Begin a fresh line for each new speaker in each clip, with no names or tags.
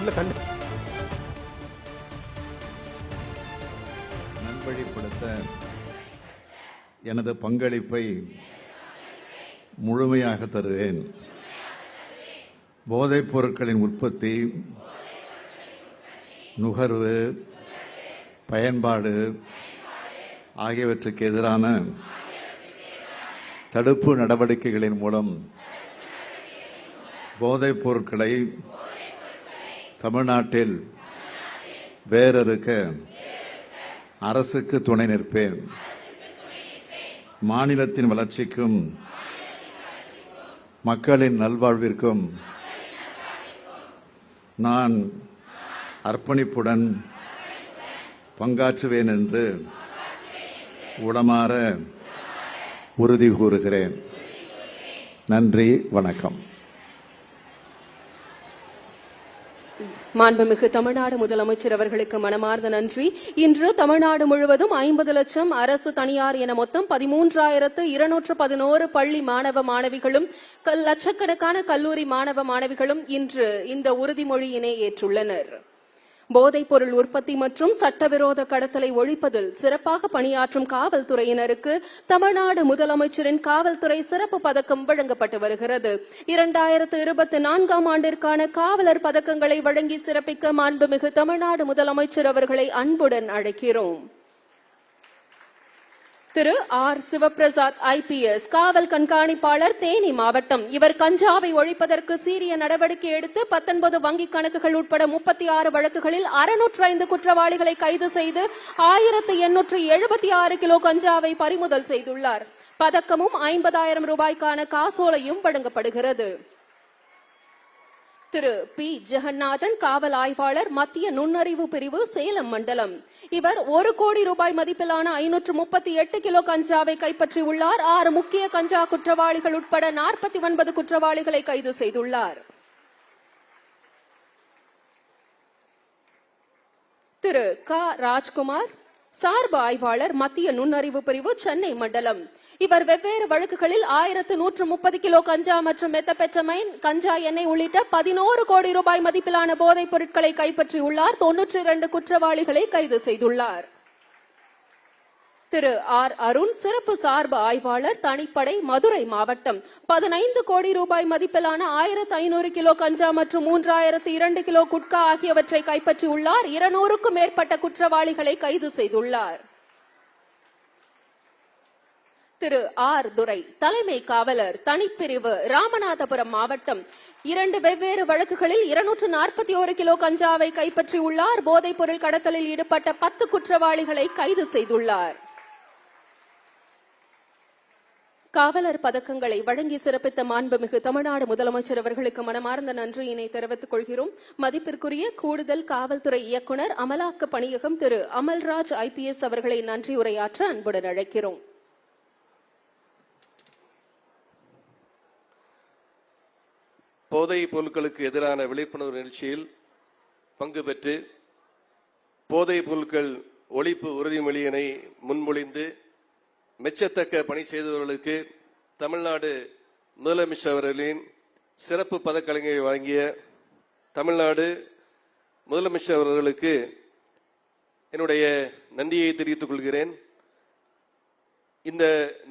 உள்ள கண்டு
நல்வழிப்படுத்த எனது பங்களிப்பை முழுமையாக தருவேன். போதைப் பொருட்களின் உற்பத்தி நுகர்வு பயன்பாடு ஆகியவற்றுக்கு எதிரான தடுப்பு நடவடிக்கைகளின் மூலம் போதைப் பொருட்களை தமிழ்நாட்டில் வேரறுக்க அரசுக்கு துணை நிற்பேன். மாநிலத்தின் வளர்ச்சிக்கும் மக்களின் நல்வாழ்விற்கும் நான் அர்ப்பணிப்புடன் பங்காற்றுவேன் என்று உளமாற உறுதி கூறுகிறேன். நன்றி வணக்கம்.
மாண்புமிகு தமிழ்நாடு முதலமைச்சர் அவர்களுக்கு மனமார்ந்த நன்றி. இன்று தமிழ்நாடு முழுவதும் ஐம்பது லட்சம் அரசு தனியார் என மொத்தம் பதிமூன்றாயிரத்து இருநூற்று பதினோரு பள்ளி மாணவ மாணவிகளும் கல்- லட்சக்கணக்கான கல்லூரி மாணவ மாணவிகளும் இன்று இந்த உறுதிமொழியினை ஏற்றுள்ளனர். போதைப் பொருள் உற்பத்தி மற்றும் சட்டவிரோத கடத்தலை ஒழிப்பதில் சிறப்பாக பணியாற்றும் காவல்துறையினருக்கு தமிழ்நாடு முதலமைச்சரின் காவல்துறை சிறப்பு பதக்கம் வழங்கப்பட்டு வருகிறது. இரண்டாயிரத்து இருபத்தி நான்காம் ஆண்டிற்கான காவலர் பதக்கங்களை வழங்கி சிறப்பிக்க மாண்புமிகு தமிழ்நாடு முதலமைச்சர் அவர்களை அன்புடன் அழைக்கிறோம். திரு ஆர் சிவபிரசாத் ஐபிஎஸ் காவல் கண்காணிப்பாளர் தேனி மாவட்டம். இவர் கஞ்சாவை ஒழிப்பதற்கு சீரிய நடவடிக்கை எடுத்து பத்தொன்பது வங்கிக் கணக்குகள் உட்பட முப்பத்தி ஆறு வழக்குகளில் அறுநூற்று ஐந்து குற்றவாளிகளை கைது செய்து ஆயிரத்து எண்ணூற்று எழுபத்தி ஆறு கிலோ கஞ்சாவை பறிமுதல் செய்துள்ளார். பதக்கமும் ஐம்பதாயிரம் ரூபாய்க்கான காசோலையும் வழங்கப்படுகிறது. திரு பி. ஜெகநாதன் காவல் ஆய்வாளர் மத்திய நுண்ணறிவு பிரிவு சேலம் மண்டலம். இவர் ஒரு கோடி ரூபாய் மதிப்பிலான ஐநூற்று முப்பத்தி எட்டு கிலோ கஞ்சாவை கைப்பற்றியுள்ளார். ஆறு முக்கிய கஞ்சா குற்றவாளிகள் உட்பட நாற்பத்தி ஒன்பது குற்றவாளிகளை கைது செய்துள்ளார். திரு. க. ராஜ்குமார் சார்பு ஆய்வாளர் மத்திய நுண்ணறிவு பிரிவு சென்னை மண்டலம். இவர் வெவ்வேறு வழக்குகளில் ஆயிரத்து நூற்று முப்பது கிலோ கஞ்சா மற்றும் மெத்தபெட்டமைன் கஞ்சா எண்ணெய் உள்ளிட்ட பதினோரு கோடி ரூபாய் மதிப்பிலான போதைப் பொருட்களை கைப்பற்றியுள்ளார். தொன்னூற்றி இரண்டு குற்றவாளிகளை கைது செய்துள்ளார். திரு ஆர் அருண் சிறப்பு சார்பு ஆய்வாளர் தனிப்படை மதுரை மாவட்டம். பதினைந்து கோடி ரூபாய் மதிப்பிலான ஆயிரத்து ஐநூறு கிலோ கஞ்சா மற்றும் மூன்றாயிரத்து இரண்டு கிலோ குட்கா ஆகியவற்றை கைப்பற்றியுள்ளார். இருநூறுக்கும் மேற்பட்ட குற்றவாளிகளை கைது செய்துள்ளார். திரு ஆர் துரை தலைமை காவலர் தனிப்பிரிவு ராமநாதபுரம் மாவட்டம். இரண்டு வெவ்வேறு வழக்குகளில் இருநூற்று நாற்பத்தி ஒரு கிலோ கஞ்சாவை கைப்பற்றியுள்ளார். போதைப் பொருள் கடத்தலில் ஈடுபட்ட பத்து குற்றவாளிகளை கைது செய்துள்ளார். காவலர் பதக்கங்களை வழங்கி சிறப்பித்த மாண்புமிகு தமிழ்நாடு முதலமைச்சர் அவர்களுக்கு மனமார்ந்த நன்றியினை தெரிவித்துக் கொள்கிறோம். மதிப்பிற்குரிய கூடுதல் காவல்துறை இயக்குனர் அமலாக்க பணியகம் திரு. அமல்ராஜ் ஐபிஎஸ் அவர்களை நன்றியுரையாற்ற அன்புடன் அழைக்கிறோம்.
போதைப் பொருட்களுக்கு எதிரான விழிப்புணர்வு நிகழ்ச்சியில் பங்கு பெற்று போதைப் பொருட்கள் ஒழிப்பு உறுதிமொழியினை முன்மொழிந்து மெச்சத்தக்க பணி செய்தவர்களுக்கு தமிழ்நாடு முதலமைச்சர் அவர்களின் சிறப்பு பதக்கலைஞரை வழங்கிய தமிழ்நாடு முதலமைச்சர் அவர்களுக்கு என்னுடைய நன்றியை தெரிவித்துக் கொள்கிறேன். இந்த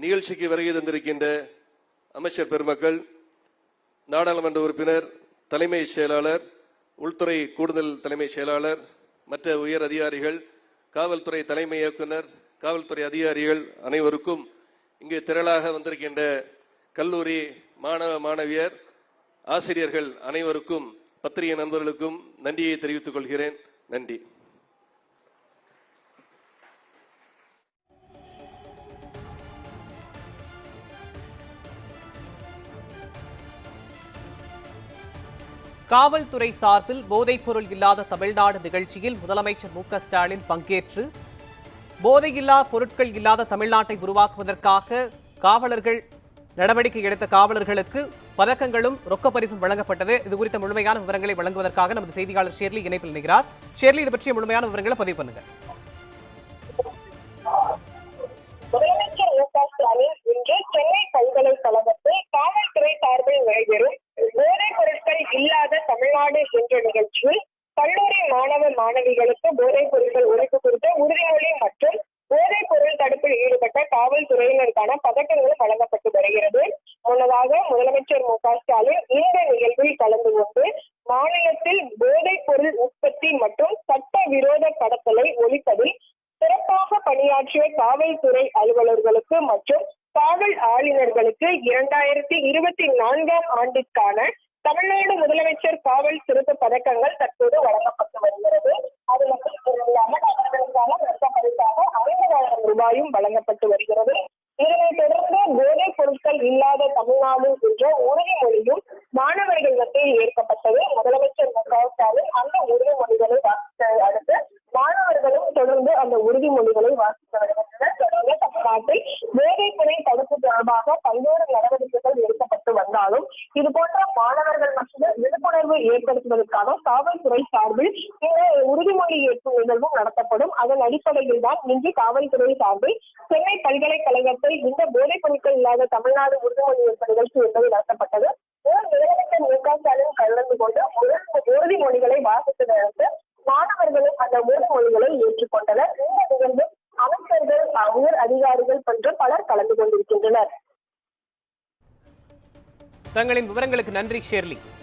நிகழ்ச்சிக்கு வருகை தந்திருக்கின்ற அமைச்சர் பெருமக்கள் நாடாளுமன்ற உறுப்பினர் தலைமை செயலாளர் உள்துறை கூடுதல் தலைமை செயலாளர் மற்ற உயர் அதிகாரிகள் காவல்துறை தலைமை இயக்குனர் காவல்துறை அதிகாரிகள் அனைவருக்கும் இங்கு திரளாக வந்திருக்கின்ற கல்லூரி மாணவ மாணவியர் ஆசிரியர்கள் அனைவருக்கும் பத்திரிகை நண்பர்களுக்கும் நன்றியை தெரிவித்துக் கொள்கிறேன். நன்றி.
காவல்துறை சார்பில் போதைப்பொருள் இல்லாத தமிழ்நாடு நிகழ்ச்சியில் முதலமைச்சர் மு ஸ்டாலின் பங்கேற்று போதையில்லா பொருட்கள் இல்லாத தமிழ்நாட்டை உருவாக்குவதற்காக காவலர்கள் நடவடிக்கை எடுத்த காவலர்களுக்கு பதக்கங்களும் ரொக்க பரிசும் வழங்கப்பட்டது. இது குறித்த முழுமையான விவரங்களை வழங்குவதற்காக நமது செய்தியாளர் ஷேர்லி இணைப்பில் இணைகிறார். ஷேர்லி இது பற்றிய முழுமையான விவரங்களை பதிவு பண்ணுங்க
முதலமைச்சர் மு இன்று சென்னை பல்கலைக்கழகத்தில் காவல்துறை சார்பில் நடைபெறும் போதைப் பொருட்கள் இல்லாத தமிழ்நாடு என்ற நிகழ்ச்சியில் மாணவிகளுக்கு போதைப் பொருட்கள் ஒழிப்பு குறித்த உறுதிமொழி மற்றும் போதைப் பொருள் தடுப்பில் ஈடுபட்ட காவல்துறையினருக்கான பதக்கங்கள் வழங்கப்பட்டு வருகிறது. முன்னதாக முதலமைச்சர் மு க ஸ்டாலின் இந்த நிகழ்வில் கலந்து கொண்டு மாநிலத்தில் போதைப் பொருள் உற்பத்தி மற்றும் சட்ட விரோத கடத்தலை ஒழிப்பதில் சிறப்பாக பணியாற்றிய காவல்துறை அலுவலர்களுக்கு மற்றும் காவல் ஆளுநர்களுக்கு இரண்டாயிரத்தி இருபத்தி நான்காம் ஆண்டிற்கான தமிழ்நாடு முதலமைச்சர் காவல் சிறப்பு பதக்கங்கள் தற்போது வழங்கப்பட்டு வருகிறது. ரூபாயும் வழங்கப்பட்டு வருகிறது. இதனைத் தொடர்ந்து போதைப் பொருட்கள் இல்லாத தமிழ்நாடு என்ற உறுதிமொழியும் மாணவர்கள் மத்தியில் ஏற்கப்பட்டது. முதலமைச்சர் மு க ஸ்டாலின் அந்த உறுதிமொழி வாசித்ததை அடுத்து மாணவர்களும் தொடர்ந்து அந்த உறுதிமொழிகளை வாசித்து வருகின்றனர் தொடர்ந்து தமிழ்நாட்டில் போதைப் பொருள் தடுப்பு தொடர்பாக பல்வேறு நடவடிக்கைகள் எடுக்கப்பட்டு வந்தாலும் இது போன்ற மாணவர்கள் மத்தியில் விழிப்புணர்வு ஏற்படுத்துவதற்காக காவல்துறை சார்பில் இந்த உறுதிமொழி ஏற்பு நிகழ்வும் நடத்தப்படும். அதன் அடிப்படையில் தான் இன்று காவல்துறை சார்பில் சென்னை பல்கலைக்கழகத்தில் இந்த போதைப் பொருட்கள் இல்லாத தமிழ்நாடு உறுதிமொழி ஏற்பு நிகழ்ச்சி என்பது நடத்தப்பட்டது. இதில் முதலமைச்சர் மு க ஸ்டாலின் கலந்து கொண்டு உறுதி- உறுதிமொழிகளை வாசித்ததற்கு மாணவர்களும் அந்த உறுதிமொழிகளை ஏற்றுக்கொண்டனர். இந்த நிகழ்வில் அமைச்சர்கள் உயர் அதிகாரிகள் போன்ற பலர் கலந்து கொண்டிருக்கின்றனர்.
தங்களின் விவரங்களுக்கு நன்றி ஷேர்லி.